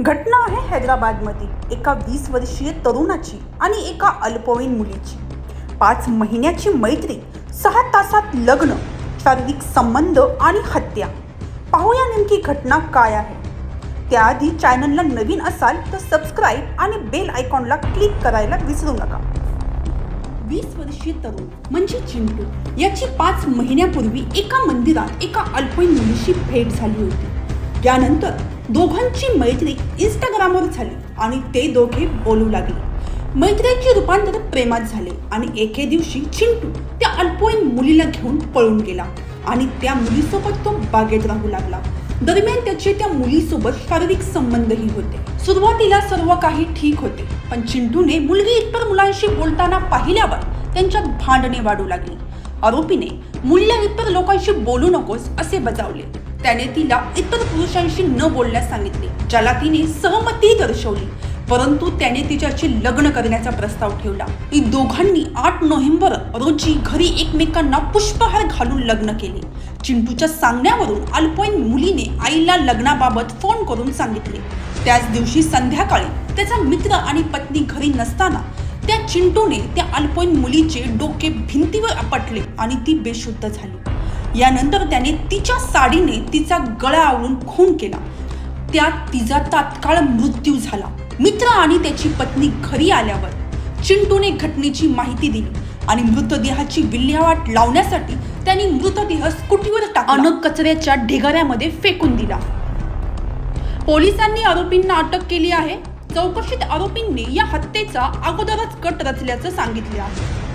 घटना आहे हैदराबादमध्ये. एका वीस वर्षीय तरुणाची आणि एका अल्पवयीन मुलीची. पाच महिन्याची मैत्री सहा तासात लग्न शारीरिक संबंध आणि हत्या. पाहूया नेमकी घटना काय आहे. त्याआधी चॅनलला नवीन असाल तर सबस्क्राईब आणि बेल आयकॉनला क्लिक करायला विसरू नका. वीस वर्षीय तरुण म्हणजे चिंटू याची पाच महिन्यापूर्वी एका मंदिरात एका अल्पवयीन मुलीशी भेट झाली होती. त्यानंतर दोघांची मैत्री इंस्टाग्रामवर झाली आणि ते दोघे बोलू लागले. मैत्रीचे रूपांतर प्रेमात झाले आणि एके दिवशी चिंटू त्या अल्पवयीन मुलीला घेऊन पळून गेला आणि त्या मुलीसोबत तो बागेत राहू लागला. दरम्यान त्याचे त्या मुलीसोबत शारीरिक संबंधही होते. सुरुवातीला सर्व काही ठीक होते पण चिंटूने मुलगी इतर मुलांशी बोलताना पाहिल्यावर त्यांच्यात भांडणे वाढू लागली. आरोपीने मुलीला इतर लोकांशी बोलू नकोस असे बजावले. त्याने तिला इतर पुरुषांशी न बोलण्यास सांगितले ज्याला तिने सहमती दर्शवली. परंतु त्याने तिच्याशी लग्न करण्याचा प्रस्ताव ठेवला. ती दोघांनी आठ नोव्हेंबर रोजी घरी एकमेकांना पुष्पहार घालून लग्न केले. चिंटूच्या सांगण्यावरून अल्पवयीन मुलीने आईला लग्नाबाबत फोन करून सांगितले. त्याच दिवशी संध्याकाळी त्याचा मित्र आणि पत्नी घरी नसताना त्या चिंटूने त्या अल्पवयीन मुलीचे डोके भिंतीवर आपटले आणि ती बेशुद्ध झाली. यानंतर त्याने तिच्या साडीने तिचा गळा आवळून खून केला. त्यात तिचा तात्काळ मृत्यू झाला. मित्र आणि त्याची पत्नी घरी आल्यावर चिंटूने घटनेची माहिती दिली आणि मृतदेहाची विल्हेवाट लावण्यासाठी त्यांनी मृतदेह स्कूटीवर टाकला. कचऱ्याच्या ढिगाऱ्यामध्ये फेकून दिला. पोलिसांनी आरोपींना अटक केली आहे. चौकशीत आरोपींनी या हत्येचा अगोदरच कट रचल्याचं सांगितले आहे.